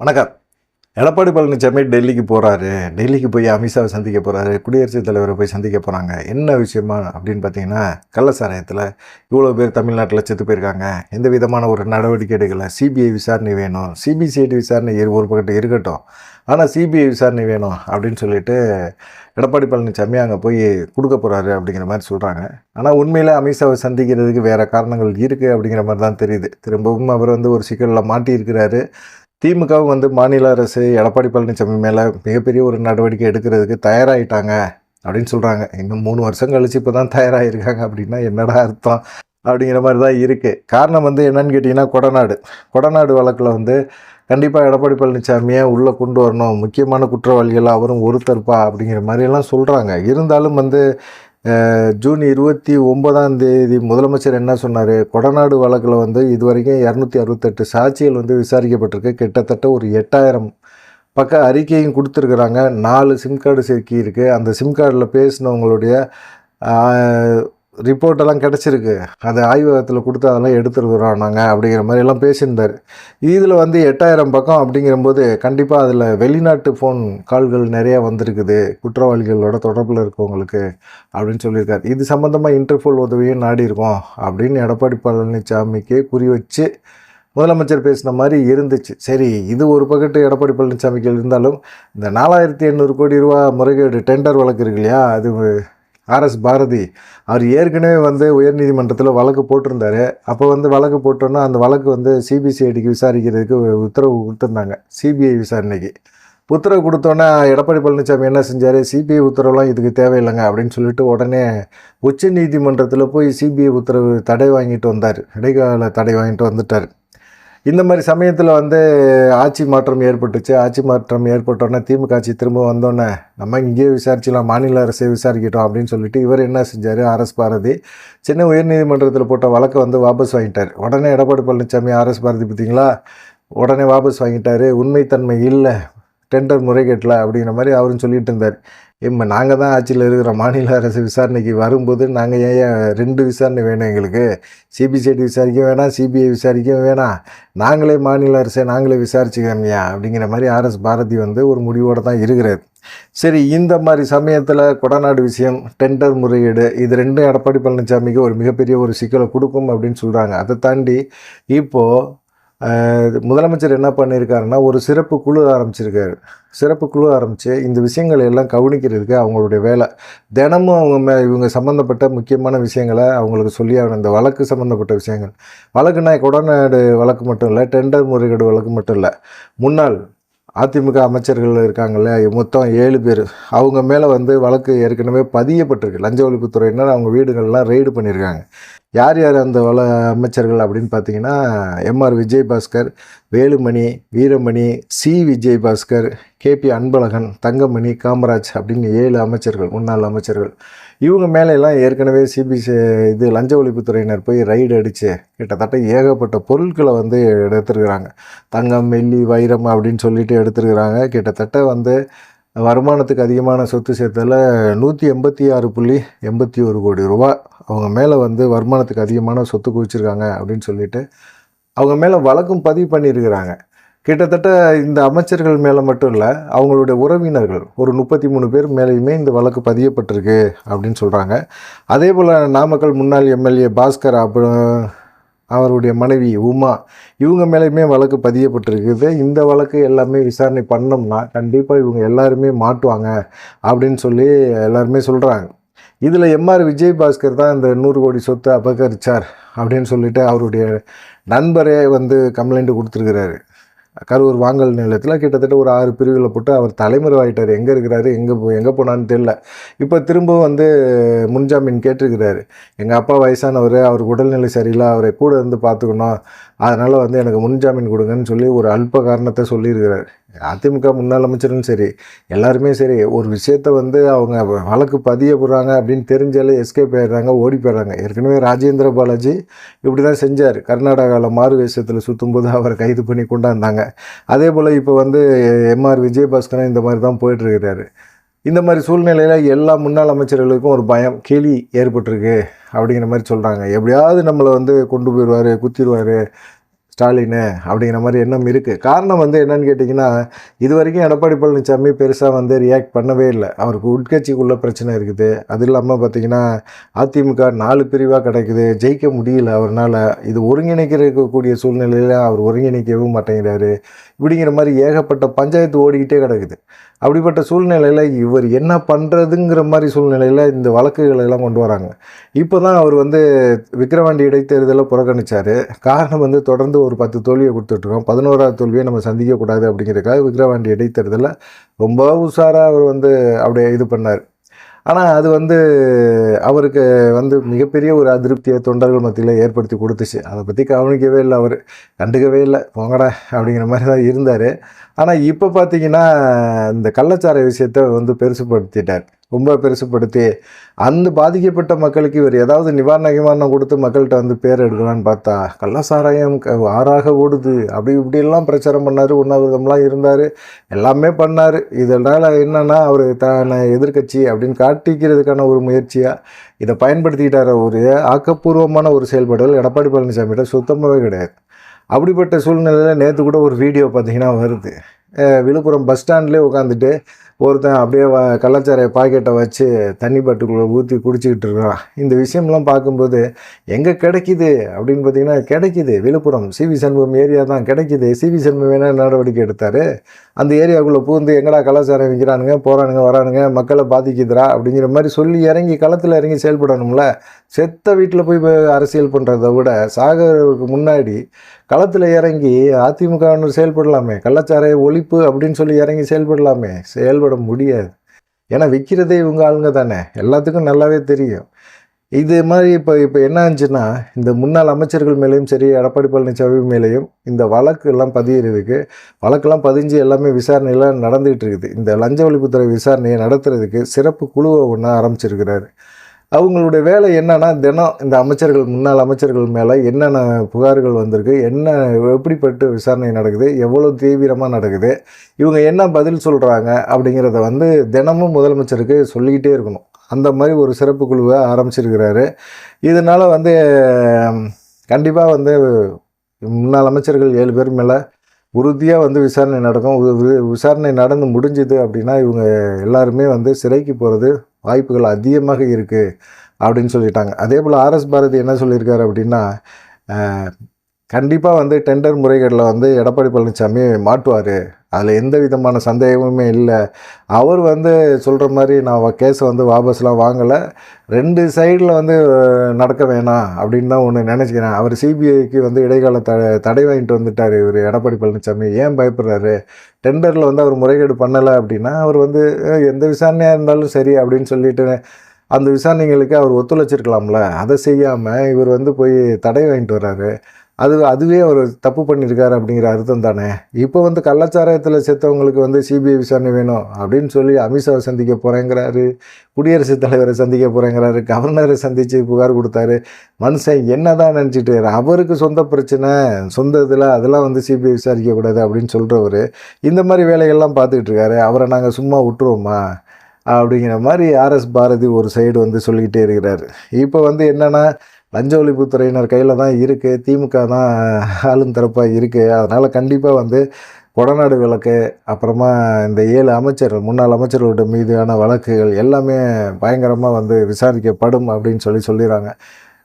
வணக்கம். எடப்பாடி பழனிசாமி டெல்லிக்கு போகிறாரு டெல்லிக்கு போய் அமித்ஷாவை சந்திக்க போகிறாரு குடியரசுத் தலைவரை போய் சந்திக்க போகிறாங்க என்ன விஷயமா அப்படின்னு பார்த்தீங்கன்னா கள்ளசாராயத்தில் இவ்வளோ பேர் தமிழ்நாட்டில் செத்து போயிருக்காங்க. எந்த விதமான ஒரு நடவடிக்கை எடுக்கலை சிபிஐ விசாரணை வேணும். சிபிசிஐடி விசாரணை ஏறு ஒரு பக்கத்து இருக்கட்டும். ஆனால் சிபிஐ விசாரணை வேணும் அப்படின்னு சொல்லிட்டு எடப்பாடி பழனிசாமி அங்கே போய் கொடுக்க போகிறாரு அப்படிங்கிற மாதிரி சொல்கிறாங்க ஆனால் உண்மையில் அமித்ஷாவை சந்திக்கிறதுக்கு வேறு காரணங்கள் இருக்குது அப்படிங்கிற மாதிரி தான் தெரியுது. திரும்பவும் அவர் வந்து ஒரு சிக்கலில் மாட்டியிருக்கிறாரு. திமுகவும் வந்து மாநில அரசு எடப்பாடி பழனிசாமி மேலே மிகப்பெரிய ஒரு நடவடிக்கை எடுக்கிறதுக்கு தயாராகிட்டாங்க அப்படின்னு சொல்கிறாங்க இன்னும் மூணு வருஷம் கழிச்சு இப்போ தான் தயாராகிருக்காங்க அப்படின்னா என்னடா அர்த்தம் அப்படிங்கிற மாதிரி தான் இருக்குது காரணம் வந்து என்னன்னு கேட்டிங்கன்னா கொடநாடு. கொடநாடு வழக்கில் வந்து கண்டிப்பாக எடப்பாடி பழனிசாமியை உள்ளே கொண்டு வரணும். முக்கியமான குற்றவாளிகள் அவரும் ஒருத்தர்ப்பா அப்படிங்கிற மாதிரியெல்லாம் சொல்கிறாங்க இருந்தாலும் வந்து ஜூன் இருபத்தி ஒன்பதாம் தேதி முதலமைச்சர் என்ன சொன்னார்? கொடநாடு வழக்கில் வந்து இதுவரைக்கும் இரநூத்தி அறுபத்தெட்டு சாட்சிகள் வந்து விசாரிக்கப்பட்டிருக்கு. கிட்டத்தட்ட ஒரு எட்டாயிரம் பக்க அறிக்கையும் கொடுத்துருக்குறாங்க. நாலு சிம் கார்டு சேர்க்கி இருக்குது அந்த சிம் கார்டில் பேசினவங்களுடைய ரிப்போர்ட்டெல்லாம் கிடச்சிருக்கு. அது ஆய்வகத்தில் கொடுத்து அதெல்லாம் எடுத்துருக்குறோம் நாங்கள் அப்படிங்கிற மாதிரி எல்லாம் பேசியிருந்தார். இதில் வந்து எட்டாயிரம் பக்கம் அப்படிங்கிறபோது கண்டிப்பாக அதில் வெளிநாட்டு ஃபோன் கால்கள் நிறையா வந்திருக்குது. குற்றவாளிகளோட தொடர்பில் இருக்கவங்களுக்கு அப்படின்னு சொல்லியிருக்காரு. இது சம்மந்தமாக இன்டர்போல் உதவியும் நாடி இருக்கோம் அப்படின்னு எடப்பாடி பழனிசாமிக்கு குறி வச்சு முதலமைச்சர் பேசின மாதிரி இருந்துச்சு. சரி இது ஒரு பக்கத்து எடப்பாடி பழனிசாமிக்கு இருந்தாலும் இந்த நாலாயிரத்தி எண்ணூறு கோடி ரூபா முறைகேடு டெண்டர் வழக்கு இருக்கு இல்லையா? அது ஆர்எஸ் பாரதி. அவர் ஏற்கனவே வந்து உயர்நீதிமன்றத்தில் வழக்கு போட்டிருந்தார். அப்போ வந்து வழக்கு போட்டோன்னா அந்த வழக்கு வந்து சிபிசிஐடிக்கு விசாரிக்கிறதுக்கு உத்தரவு கொடுத்துருந்தாங்க. சிபிஐ விசாரணைக்கு. உத்தரவு கொடுத்தோன்னே எடப்பாடி பழனிசாமி என்ன செஞ்சார்? சிபிஐ உத்தரவுலாம் இதுக்கு தேவையில்லைங்க அப்படின்னு சொல்லிட்டு உடனே உச்ச நீதிமன்றத்தில் போய் சிபிஐ உத்தரவு தடை வாங்கிட்டு வந்தார். இடைக்கால தடை வாங்கிட்டு வந்துட்டார். இந்த மாதிரி சமயத்தில் வந்து ஆட்சி மாற்றம் ஏற்பட்டுச்சு. ஆட்சி மாற்றம் ஏற்பட்டோன்னே திமுக ஆட்சி திரும்ப வந்தோடனே நம்ம இங்கேயே விசாரிச்சிடலாம் மாநில அரசே விசாரிக்கிட்டோம் அப்படின்னு சொல்லிட்டு இவர் என்ன செஞ்சார்? ஆர்எஸ் பாரதி சென்னை உயர்நீதிமன்றத்தில் போட்ட வழக்கை வந்து வாபஸ் வாங்கிட்டார். உடனே எடப்பாடி பழனிசாமி ஆர்எஸ் பாரதி பார்த்தீங்களா? உடனே வாபஸ் வாங்கிட்டார். உண்மைத்தன்மை இல்லை. டெண்டர் முறைகேட்டில் அப்படிங்கிற மாதிரி அவரும் சொல்லிட்டு இருந்தார். இப்போ நாங்கள் தான் ஆட்சியில் இருக்கிற மாநில அரசு விசாரணைக்கு வரும்போது நாங்கள் ஏன் ரெண்டு விசாரணை வேணும் எங்களுக்கு? சிபிசிஐடி விசாரிக்க வேணாம் சிபிஐ விசாரிக்க வேணாம். நாங்களே மாநில அரசை நாங்களே விசாரிச்சுக்கிறோம்யா அப்படிங்கிற மாதிரி ஆர்எஸ் பாரதி வந்து ஒரு முடிவோடு தான் இருக்கிறார். சரி இந்த மாதிரி சமயத்தில் கொடநாடு விஷயம் டெண்டர் முறையீடு இது ரெண்டும் எடப்பாடி பழனிசாமிக்கு ஒரு மிகப்பெரிய ஒரு சிக்கலை கொடுக்கும் அப்படின்னு சொல்கிறாங்க அதை தாண்டி இப்போது முதலமைச்சர் என்ன பண்ணியிருக்காருன்னா ஒரு சிறப்பு குழு ஆரம்பிச்சிருக்காரு. சிறப்பு குழு ஆரம்பித்து இந்த விஷயங்களை எல்லாம் கவனிக்கிறதுக்கு அவங்களுடைய வேலை. தினமும் அவங்க மே இவங்க சம்மந்தப்பட்ட முக்கியமான விஷயங்களை அவங்களுக்கு சொல்லி ஆகணும். இந்த வழக்கு சம்மந்தப்பட்ட விஷயங்கள். வழக்குனா கொடநாடு வழக்கு மட்டும் இல்லை டெண்டர் முறைகேடு வழக்கு மட்டும் இல்லை. முன்னாள் அதிமுக அமைச்சர்கள் இருக்காங்கல்ல மொத்தம் ஏழு பேர். அவங்க மேலே வந்து வழக்கு ஏற்கனவே பதியப்பட்டிருக்கு. லஞ்ச ஒழிப்புத்துறையினர் அவங்க வீடுகள்லாம் ரெய்டு பண்ணியிருக்காங்க யார் யார் அந்த வள அமைச்சர்கள் அப்படின்னு பார்த்தீங்கன்னா MR Vijayabaskar Velumani Veeramani C Vijayabaskar KP Anbazhagan Thangamani Kamaraj அப்படின்னு ஏழு அமைச்சர்கள் முன்னாள் அமைச்சர்கள். இவங்க மேலே எல்லாம் ஏற்கனவே சிபிசி இது லஞ்ச ஒழிப்புத்துறையினர் போய் ரைடு அடித்து கிட்டத்தட்ட ஏகப்பட்ட பொருட்களை வந்து எடுத்துருக்குறாங்க. தங்கம் வெள்ளி வைரம் அப்படின்னு சொல்லிட்டு எடுத்துருக்குறாங்க. கிட்டத்தட்ட வந்து வருமானத்துக்கு அதிகமான சொத்து சேர்த்ததில் நூற்றி எண்பத்தி ஆறு புள்ளி எண்பத்தி ஒரு கோடி ரூபா அவங்க மேலே வந்து வருமானத்துக்கு அதிகமான சொத்து குவிச்சிருக்காங்க அப்படின்னு சொல்லிட்டு அவங்க மேலே வழக்கும் பதிவு பண்ணியிருக்கிறாங்க. கிட்டத்தட்ட இந்த அமைச்சர்கள் மேலே மட்டும் இல்லை அவங்களுடைய உறவினர்கள் ஒரு முப்பத்தி மூணு பேர் மேலேயுமே இந்த வழக்கு பதியப்பட்டிருக்கு அப்படின்னு சொல்கிறாங்க அதே போல் நாமக்கல் முன்னாள் எம்எல்ஏ பாஸ்கர் அப்புறம் அவருடைய மனைவி உமா இவங்க மேலேயுமே வழக்கு பதியப்பட்டிருக்குது. இந்த வழக்கு எல்லாமே விசாரணை பண்ணோம்னா கண்டிப்பாக இவங்க எல்லாருமே மாட்டுவாங்க அப்படின்னு சொல்லி எல்லாருமே சொல்கிறாங்க இதில் எம்ஆர் விஜயபாஸ்கர் தான் இந்த நூறு கோடி சொத்தை அபகரித்தார் அப்படின்னு சொல்லிட்டு அவருடைய நண்பரே வந்து கம்ப்ளைண்ட் கொடுத்துருக்கிறாரு. கரூர் வாங்கல் நிலையத்தில் கிட்டத்தட்ட ஒரு ஆறு பிரிவுகளை போட்டு அவர் தலைமறைவாயிட்டார் எங்கே இருக்கிறாரு? எங்கே போ எங்கே போனான்னு தெரில இப்போ திரும்பவும் வந்து முன்ஜாமீன் கேட்டிருக்கிறாரு. எங்கள் அப்பா வயசானவர் அவருக்கு உடல்நிலை சரியில்லை அவரை கூட இருந்து பார்த்துக்கணும். அதனால் வந்து எனக்கு முன்ஜாமீன் கொடுங்கன்னு சொல்லி ஒரு அல்ப காரணத்தை சொல்லியிருக்கிறார். அதிமுக முன்னாள் அமைச்சரும் சரி எல்லாருமே சரி ஒரு விஷயத்த வந்து அவங்க வழக்கு பதிய போகிறாங்க அப்படின்னு தெரிஞ்சாலே எஸ்கேப் ஆயிடுறாங்க ஓடி போயிடுறாங்க. ஏற்கனவே ராஜேந்திர பாலாஜி இப்படி தான் செஞ்சார். கர்நாடகாவில் மாறு வேஷத்தில் சுற்றும்போது அவரை கைது பண்ணி கொண்டாந்தாங்க. அதே போல் இப்போ வந்து எம்ஆர் விஜயபாஸ்கரன் இந்த மாதிரி தான் போயிட்டுருக்கிறாரு. இந்த மாதிரி சூழ்நிலையில் எல்லா முன்னாள் அமைச்சர்களுக்கும் ஒரு பயம் கேலி ஏற்பட்டிருக்கு அப்படிங்கிற மாதிரி சொல்கிறாங்க எப்படியாவது நம்மளை வந்து கொண்டு போயிடுவார் குத்திடுவார் ஸ்டாலின் அப்படிங்கிற மாதிரி எண்ணம் இருக்குது காரணம் வந்து என்னன்னு கேட்டிங்கன்னா இது வரைக்கும் எடப்பாடி பழனிசாமி பெருசாக வந்து ரியாக்ட் பண்ணவே இல்லை. அவருக்கு உட்கட்சிக்குள்ளே பிரச்சனை இருக்குது. அது இல்லாமல் பார்த்தீங்கன்னா அதிமுக நாலு பிரிவாக கிடைக்குது. ஜெயிக்க முடியல. அவரால் இது ஒருங்கிணைக்கிறக்கூடிய சூழ்நிலையில் அவர் ஒருங்கிணைக்கவும் மாட்டேங்கிறாரு. இப்படிங்கிற மாதிரி ஏகப்பட்ட பஞ்சாயத்து ஓடிக்கிட்டே கிடக்குது. அப்படிப்பட்ட சூழ்நிலையில் இவர் என்ன பண்ணுறதுங்கிற மாதிரி சூழ்நிலையில் இந்த வழக்குகளை எல்லாம் கொண்டு வராங்க. இப்போ தான் அவர் வந்து விக்கிரவாண்டி இடைத்தேர்தலை புறக்கணிச்சார். காரணம் வந்து தொடர்ந்து ஒரு பத்து தோல்வியை கொடுத்துட்ருக்கோம். பதினோராவது தோல்வியை நம்ம சந்திக்கக்கூடாது அப்படிங்கிறதுக்காக விக்ரவாண்டி இடைத்தேர்தலில் ரொம்ப உஷாராக அவர் வந்து அப்படியே இது பண்ணார். ஆனால் அது வந்து அவருக்கு வந்து மிகப்பெரிய ஒரு அதிருப்தியை தொண்டர்கள் மத்தியில் ஏற்படுத்தி கொடுத்துச்சு. அதை பற்றி கவனிக்கவே இல்லை அவர். கண்டுக்கவே இல்லை. போங்கடா அப்படிங்கிற மாதிரி தான் இருந்தார். ஆனால் இப்போ பார்த்தீங்கன்னா இந்த கள்ளச்சாரை விஷயத்தை வந்து பெருசுப்படுத்திட்டார். ரொம்ப பெருசுப்படுத்தி அந்த பாதிக்கப்பட்ட மக்களுக்கு இவர் ஏதாவது நிவாரண நிவாரணம் கொடுத்து மக்கள்கிட்ட வந்து பேர் எடுக்கலான்னு பார்த்தா கள்ளசாராயம் ஆறாக ஓடுது. அப்படி இப்படிலாம் பிரச்சாரம் பண்ணார் உண்ணாவிரதம்லாம் இருந்தார் எல்லாமே பண்ணார். இதனால் என்னென்னா அவர் தானே எதிர்க்கட்சி அப்படின்னு காட்டிக்கிறதுக்கான ஒரு முயற்சியாக இதை பயன்படுத்திக்கிட்டார ஒரு ஆக்கப்பூர்வமான ஒரு செயல்பாடுகள். எடப்பாடி பழனிசாமிகிட்ட சுத்தமாகவே கிடையாது. அப்படிப்பட்ட சூழ்நிலையில் நேற்று கூட ஒரு வீடியோ பார்த்திங்கன்னா வருது. விழுப்புரம் பஸ் ஸ்டாண்ட்லேயே உட்காந்துட்டு ஒருத்தன் அப்படியே வ கள்ளச்சாரைய பாக்கெட்டை வச்சு தண்ணி பாட்டுக்குள்ளே ஊற்றி குடிச்சிக்கிட்டு இருக்கான். இந்த விஷயம்லாம் பார்க்கும்போது எங்கே கிடைக்கிது? அப்படின்னு பார்த்தீங்கன்னா கிடைக்கிது. விழுப்புரம் சிவி சண்முகம் ஏரியா தான் கிடைக்கிது. சிவி சண்முகம் என்ன நடவடிக்கை எடுத்தார். அந்த ஏரியாவுக்குள்ளே பூந்து எங்கடா கலாச்சாரம் விற்கிறானுங்க போகிறானுங்க வரானுங்க மக்களை பாதிக்குதுடா அப்படிங்கிற மாதிரி சொல்லி இறங்கி களத்தில் இறங்கி செயல்படணும்ல. செத்த வீட்டில் போய் அரசியல் பண்ணுறத விட சாகருக்கு முன்னாடி களத்தில் இறங்கி அதிமுக செயல்படலாமே. கள்ளச்சாரைய ஒழிப்பு அப்படின்னு சொல்லி இறங்கி செயல்படலாமே. செயல்பட முடியாது. ஏன்னா விற்கிறதே இவங்க ஆளுங்க தானே. எல்லாத்துக்கும் நல்லாவே தெரியும். இது மாதிரி இப்போ இப்போ என்ன ஆச்சுன்னா இந்த முன்னாள் அமைச்சர்கள் மேலேயும் சரி எடப்பாடி பழனிசாமி மேலேயும் இந்த வழக்கு எல்லாம் பதியறதுக்கு வழக்கெல்லாம் பதிஞ்சு எல்லாமே விசாரணையெல்லாம் நடந்துகிட்டு இருக்குது. இந்த லஞ்ச ஒழிப்புத்துறை விசாரணையை நடத்துறதுக்கு சிறப்பு குழுவை ஒன்று ஆரம்பிச்சிருக்கிறாரு. அவங்களுடைய வேலை என்னன்னா தினம் இந்த அமைச்சர்கள் முன்னாள் அமைச்சர்கள் மேலே என்னென்ன புகார்கள் வந்திருக்கு என்ன எப்படிப்பட்டு விசாரணை நடக்குது எவ்வளோ தீவிரமாக நடக்குது இவங்க என்ன பதில் சொல்கிறாங்க அப்படிங்கிறத வந்து தினமும் முதலமைச்சருக்கு சொல்லிக்கிட்டே இருக்கணும். அந்த மாதிரி ஒரு சிறப்பு குழுவை ஆரம்பிச்சிருக்கிறாரு. இதனால் வந்து கண்டிப்பாக வந்து முன்னாள் அமைச்சர்கள் ஏழு பேர் மேலே உறுதியாக வந்து விசாரணை நடக்கும். விசாரணை நடந்து முடிஞ்சுது அப்படின்னா இவங்க எல்லாருமே வந்து சிறைக்கு போகிறது வாய்ப்புகள் அதிகமாக இருக்குது அப்படின்னு சொல்லிட்டாங்க. அதே போல் ஆர்எஸ் பாரதி என்ன சொல்லியிருக்காரு அப்படின்னா கண்டிப்பாக வந்து டெண்டர் முறைகளில் வந்து எடப்பாடி பழனிசாமி மாட்டுவார். அதில் எந்த விதமான சந்தேகமுமே இல்லை. அவர் வந்து சொல்கிற மாதிரி நான் கேஸை வந்து வாபஸ்லாம் வாங்கலை. ரெண்டு சைடில் வந்து நடக்க வேணாம் அப்படின்னு தான் ஒன்று நினச்சிக்கிறேன். அவர் சிபிஐக்கு வந்து இடைக்கால த தடை வாங்கிட்டு வந்துட்டார் இவர் எடப்பாடி பழனிசாமி. ஏன் பயப்படுறாரு? டெண்டரில் வந்து அவர் முறைகேடு பண்ணலை அப்படின்னா அவர் வந்து எந்த விசாரணையாக இருந்தாலும் சரி அப்படின்னு சொல்லிட்டு அந்த விசாரணைகளுக்கு அவர் ஒத்துழைச்சிருக்கலாம்ல. அதை செய்யாமல் இவர் வந்து போய் தடை வாங்கிட்டு வர்றாரு அது அதுவே அவர் தப்பு பண்ணியிருக்காரு அப்படிங்கிற அர்த்தம் தானே. இப்போ வந்து கள்ளச்சாராயத்தில் செத்தவங்களுக்கு வந்து சிபிஐ விசாரணை வேணும் அப்படின்னு சொல்லி அமித்ஷாவை சந்திக்க போகிறேங்கிறாரு குடியரசுத் தலைவரை சந்திக்க போகிறேங்கிறாரு கவர்னரை சந்தித்து புகார் கொடுத்தாரு. மனுஷன் என்ன தான் நினச்சிட்டு அவருக்கு சொந்த பிரச்சனை சொந்த இதில் அதெல்லாம் வந்து சிபிஐ விசாரிக்கக்கூடாது அப்படின்னு சொல்கிறவர் இந்த மாதிரி வேலைகள்லாம் பார்த்துக்கிட்டு இருக்காரு. அவரை நாங்கள் சும்மா விட்டுருவோமா? அப்படிங்கிற மாதிரி ஆர்எஸ் பாரதி ஒரு சைடு வந்து சொல்லிக்கிட்டே இருக்கிறாரு. இப்போ வந்து என்னென்னா லஞ்ச ஒழிப்புத்துறையினர் கையில் தான் இருக்குது திமுக தான் ஆளும் தரப்பாக இருக்குது அதனால் கண்டிப்பாக வந்து கொடநாடு விளக்கு அப்புறமா இந்த ஏழு அமைச்சர்கள் முன்னாள் அமைச்சர்களோட மீதான வழக்குகள் எல்லாமே பயங்கரமாக வந்து விசாரிக்கப்படும் அப்படின்னு சொல்லி சொல்லிடுறாங்க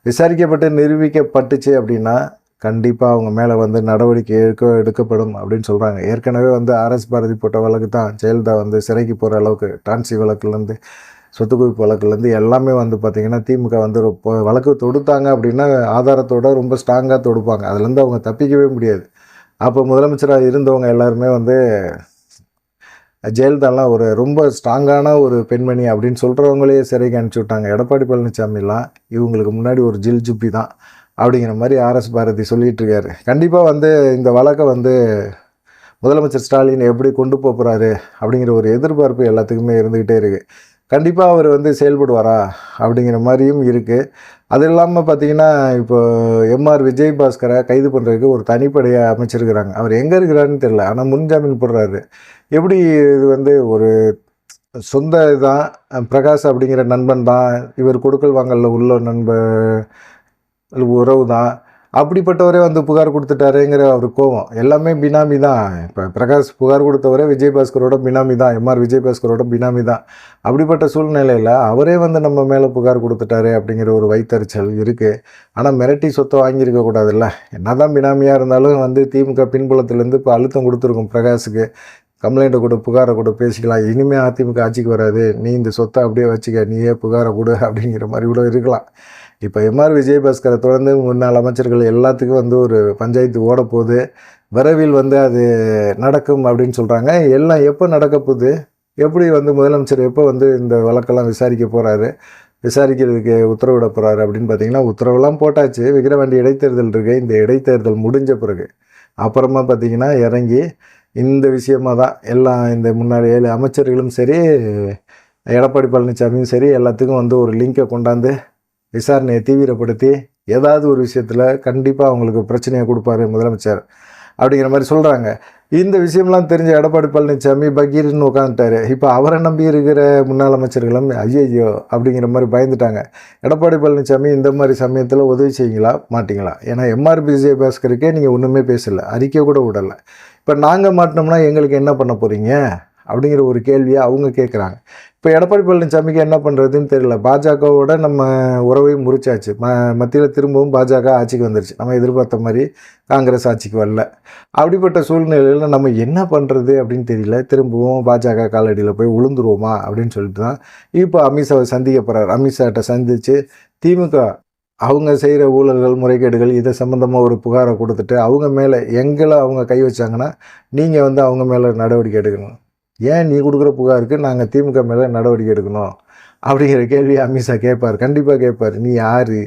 விசாரிக்கப்பட்டு நிரூபிக்கப்பட்டுச்சு அப்படின்னா கண்டிப்பாக அவங்க மேலே வந்து நடவடிக்கை எடுக்க எடுக்கப்படும் அப்படின்னு சொல்கிறாங்க ஏற்கனவே வந்து ஆர்எஸ் பாரதி போட்ட வழக்கு தான். ஜெயலலிதா வந்து சிறைக்கு போகிற அளவுக்கு டான்சி வழக்குலேருந்து சொத்து குவிப்பு வழக்குலேருந்து எல்லாமே வந்து பார்த்திங்கன்னா திமுக வந்து வழக்கு தொடுத்தாங்க அப்படின்னா ஆதாரத்தோட ரொம்ப ஸ்ட்ராங்காக தொடுப்பாங்க. அதுலேருந்து அவங்க தப்பிக்கவே முடியாது. அப்போ முதலமைச்சராக இருந்தவங்க எல்லாருமே வந்து ஜெயலலிதாலாம் ஒரு ரொம்ப ஸ்ட்ராங்கான ஒரு பெண்மணி அப்படின்னு சொல்கிறவங்களே சிறைக்கு அனுப்பிச்சி விட்டாங்க. எடப்பாடி பழனிசாமிலாம் இவங்களுக்கு முன்னாடி ஒரு ஜில் ஜுப்பி தான் அப்படிங்கிற மாதிரி ஆர்எஸ் பாரதி சொல்லிட்டு இருக்காரு. கண்டிப்பாக வந்து இந்த வழக்கை வந்து முதலமைச்சர் ஸ்டாலின் எப்படி கொண்டு போக போகிறாரு அப்படிங்கிற ஒரு எதிர்பார்ப்பு எல்லாத்துக்குமே இருந்துக்கிட்டே இருக்குது கண்டிப்பாக அவர் வந்து செயல்படுவாரா அப்படிங்கிற மாதிரியும் இருக்குது அது இல்லாமல் பார்த்தீங்கன்னா இப்போ எம்ஆர் விஜய் பாஸ்கரை கைது பண்ணுறதுக்கு ஒரு தனிப்படையை அமைச்சிருக்கிறாங்க. அவர் எங்கே இருக்கிறாருன்னு தெரியல ஆனால் முன்ஜாமீன் போடுறாரு. எப்படி இது வந்து ஒரு சொந்த இதுதான் பிரகாஷ் அப்படிங்கிற நண்பன் தான் இவர் கொடுக்கல் வாங்கலில் உள்ள நண்ப உறவு தான் அப்படிப்பட்டவரே வந்து புகார் கொடுத்துட்டாருங்கிற ஒரு கோவம் எல்லாமே பினாமி தான். இப்போ பிரகாஷ் புகார் கொடுத்தவரே விஜயபாஸ்கரோட பினாமி தான். எம்ஆர் விஜயபாஸ்கரோட பினாமி தான். அப்படிப்பட்ட சூழ்நிலையில் அவரே வந்து நம்ம மேலே புகார் கொடுத்துட்டாரு அப்படிங்கிற ஒரு வைத்தறிச்சல் இருக்குது ஆனால் மிரட்டி சொத்தை வாங்கியிருக்க கூடாதுல்ல. என்ன தான் பினாமியாக இருந்தாலும் வந்து திமுக பின்புலத்துலேருந்து இப்போ அழுத்தம் கொடுத்துருக்கும் பிரகாஷுக்கு. கம்ப்ளைண்ட்டை கொடு புகாரை கொடு பேசிக்கலாம். இனிமேல் அதிமுக ஆட்சிக்கு வராது. நீ இந்த சொத்தை அப்படியே வச்சுக்க. நீயே புகாரை கொடு அப்படிங்கிற மாதிரி கூட இருக்கலாம். இப்போ எம்ஆர் விஜயபாஸ்கரை தொடர்ந்து முன்னாள் அமைச்சர்கள் எல்லாத்துக்கும் வந்து ஒரு பஞ்சாயத்து ஓடப்போகுது. விரைவில் வந்து அது நடக்கும் அப்படின்னு சொல்கிறாங்க எல்லாம் எப்போ நடக்க போகுது? எப்படி வந்து முதலமைச்சர் எப்போ வந்து இந்த வழக்கெல்லாம் விசாரிக்க போகிறாரு விசாரிக்கிறதுக்கு உத்தரவிட போகிறாரு அப்படின்னு பார்த்தீங்கன்னா உத்தரவெல்லாம் போட்டாச்சு. விக்கிரவாண்டி இடைத்தேர்தல் இருக்குது இந்த இடைத்தேர்தல் முடிஞ்ச பிறகு அப்புறமா பார்த்தீங்கன்னா இறங்கி இந்த விஷயமா தான் எல்லாம் இந்த முன்னாடி ஏழு அமைச்சர்களும் சரி எடப்பாடி பழனிசாமியும் சரி எல்லாத்துக்கும் வந்து ஒரு லிங்கை கொண்டாந்து விசாரணையை தீவிரப்படுத்தி ஏதாவது ஒரு விஷயத்தில் கண்டிப்பாக அவங்களுக்கு பிரச்சனையை கொடுப்பாரு முதலமைச்சர் அப்படிங்கிற மாதிரி சொல்கிறாங்க இந்த விஷயம்லாம் தெரிஞ்ச எடப்பாடி பழனிசாமி பகீர்னு உட்காந்துட்டாரு. இப்போ அவரை நம்பி இருக்கிற முன்னாள் அமைச்சர்களும் ஐயையோ அப்படிங்கிற மாதிரி பயந்துட்டாங்க. எடப்பாடி பழனிசாமி இந்த மாதிரி சமயத்தில் உதவி செய்யுங்களா மாட்டிங்களா? ஏன்னா எம்ஆர் விஜயபாஸ்கருக்கே நீங்கள் ஒன்றுமே பேசலை. அறிக்கை கூட விடலை. இப்போ நாங்கள் மாட்டினோம்னா எங்களுக்கு என்ன பண்ண போகிறீங்க அப்படிங்கிற ஒரு கேள்வியை அவங்க கேட்குறாங்க இப்போ எடப்பாடி பழனிசாமிக்கு என்ன பண்ணுறதுன்னு தெரியல. பாஜகவோட நம்ம உறவை முறிச்சாச்சு. ம மத்தியில் திரும்பவும் பாஜக ஆட்சிக்கு வந்துருச்சு. நம்ம எதிர்பார்த்த மாதிரி காங்கிரஸ் ஆட்சிக்கு வரல. அப்படிப்பட்ட சூழ்நிலையில் நம்ம என்ன பண்ணுறது அப்படின்னு தெரியல. திரும்பவும் பாஜக காலடியில் போய் விழுந்துருவோமா அப்படின்னு சொல்லிட்டு தான் இப்போ அமித்ஷாவை சந்திக்க போகிறார் அமித்ஷாட்ட சந்தித்து திமுக அவங்க செய்கிற ஊழல்கள் முறைகேடுகள் இதை சம்மந்தமாக ஒரு புகாரை கொடுத்துட்டு அவங்க மேலே எங்களை அவங்க கை வச்சாங்கன்னா நீங்கள் வந்து அவங்க மேலே நடவடிக்கை எடுக்கணும். ஏன் நீ கொடுக்குற புகாருக்கு நாங்கள் திமுக மேலே நடவடிக்கை எடுக்கணும்? அப்படிங்கிற கேள்வி அமித்ஷா கேட்பார். கண்டிப்பாக கேட்பார். நீ யார்?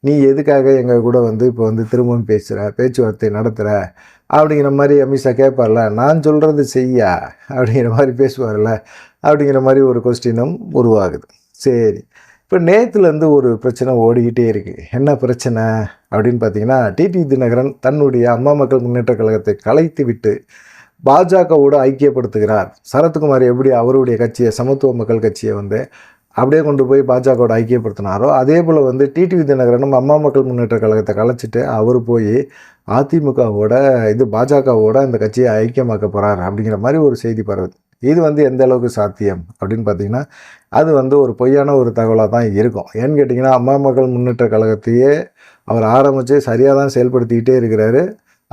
நீ எதுக்காக எங்கள் கூட வந்து இப்போ வந்து திரும்பவும் பேசுகிற பேச்சுவார்த்தை நடத்துகிற அப்படிங்கிற மாதிரி அமித்ஷா கேட்பார்ல. நான் சொல்கிறது செய்யா? அப்படிங்கிற மாதிரி பேசுவார்ல. அப்படிங்கிற மாதிரி ஒரு கொஸ்டினும் உருவாகுது. சரி. இப்போ நேற்றுலேருந்து ஒரு பிரச்சனை ஓடிக்கிட்டே இருக்குது என்ன பிரச்சனை? அப்படின்னு பார்த்தீங்கன்னா டிடி தினகரன் தன்னுடைய அம்மா மக்கள் முன்னேற்ற கழகத்தை கலைத்து விட்டு பாஜகவோடு ஐக்கியப்படுத்துகிறார். சரத்குமார் எப்படி அவருடைய கட்சியை சமத்துவ மக்கள் கட்சியை வந்து அப்படியே கொண்டு போய் பாஜகவோட ஐக்கியப்படுத்தினாரோ அதே போல் வந்து டிடிவி தினகரனும் அம்மா மக்கள் முன்னேற்ற கழகத்தை கலைச்சிட்டு அவர் போய் அதிமுகவோட இது பாஜகவோட இந்த கட்சியை ஐக்கியமாக்க போகிறார் அப்படிங்கிற மாதிரி ஒரு செய்தி பரவுது. இது வந்து எந்த அளவுக்கு சாத்தியம் அப்படின்னு பார்த்தீங்கன்னா அது வந்து ஒரு பொய்யான ஒரு தகவலாக தான் இருக்கும். ஏன்னு கேட்டிங்கன்னா அம்மா மக்கள் முன்னேற்ற கழகத்தையே அவர் ஆரம்பித்து சரியாக தான் செயல்படுத்திக்கிட்டே இருக்கிறாரு.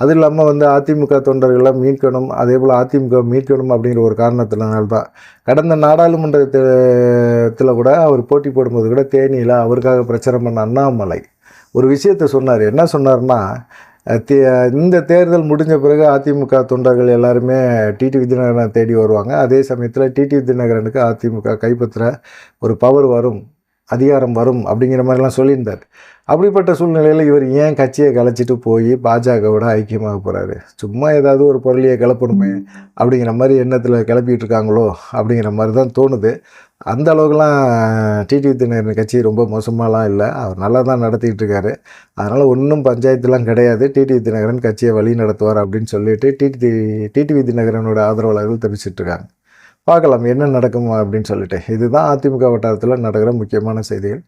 அது இல்லாமல் வந்து அதிமுக தொண்டர்களை மீட்கணும் அதே போல் அதிமுக மீட்கணும் அப்படிங்கிற ஒரு காரணத்தினால்தான். கடந்த நாடாளுமன்றத்தில் கூட அவர் போட்டி போடும்போது கூட தேனியில் அவருக்காக பிரச்சாரம் பண்ண அண்ணாமலை ஒரு விஷயத்த சொன்னார். என்ன சொன்னார்னா தே இந்த தேர்தல் முடிஞ்ச பிறகு அதிமுக தொண்டர்கள் எல்லாருமே டிடி தினகரனை தேடி வருவாங்க. அதே சமயத்தில் டிடி தினகரனுக்கு அதிமுக கைப்பற்ற ஒரு பவர் வரும். அதிகாரம் வரும் அப்படிங்கிற மாதிரிலாம் சொல்லியிருந்தார். அப்படிப்பட்ட சூழ்நிலையில் இவர் ஏன் கட்சியை கலைச்சிட்டு போய் பாஜகவோட ஐக்கியமாக போகிறாரு சும்மா ஏதாவது ஒரு பொருளியை கிளப்பணுமே அப்படிங்கிற மாதிரி எண்ணத்தில் கிளப்பிட்டு இருக்காங்களோ அப்படிங்கிற மாதிரி தான் தோணுது. அந்த அளவுக்குலாம் டிடி தினகரன் கட்சி ரொம்ப மோசமாலாம் இல்லை. அவர் நல்லா தான் நடத்திக்கிட்டு இருக்காரு. அதனால் ஒன்றும் பஞ்சாயத்துலாம் கிடையாது. டிடி தினகரன் கட்சியை வழி நடத்துவார் அப்படின்னு சொல்லிட்டு டிடி டிடிவி தினகரனோட ஆதரவாளர்கள் தெரிவிச்சிட்ருக்காங்க பார்க்கலாம் என்ன நடக்கும் அப்படின்னு சொல்லிட்டு. இதுதான் அதிமுக வட்டாரத்தில் நடக்கிற முக்கியமான செய்திகள்.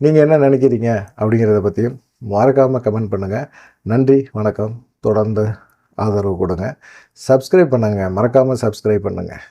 நீங்கள் என்ன நினைக்கிறீங்க அப்படிங்கிறத பற்றியும் மறக்காமல் கமெண்ட் பண்ணுங்கள் நன்றி வணக்கம். தொடர்ந்து ஆதரவு கொடுங்க. சப்ஸ்கிரைப் பண்ணுங்கள் மறக்காமல் சப்ஸ்கிரைப் பண்ணுங்கள்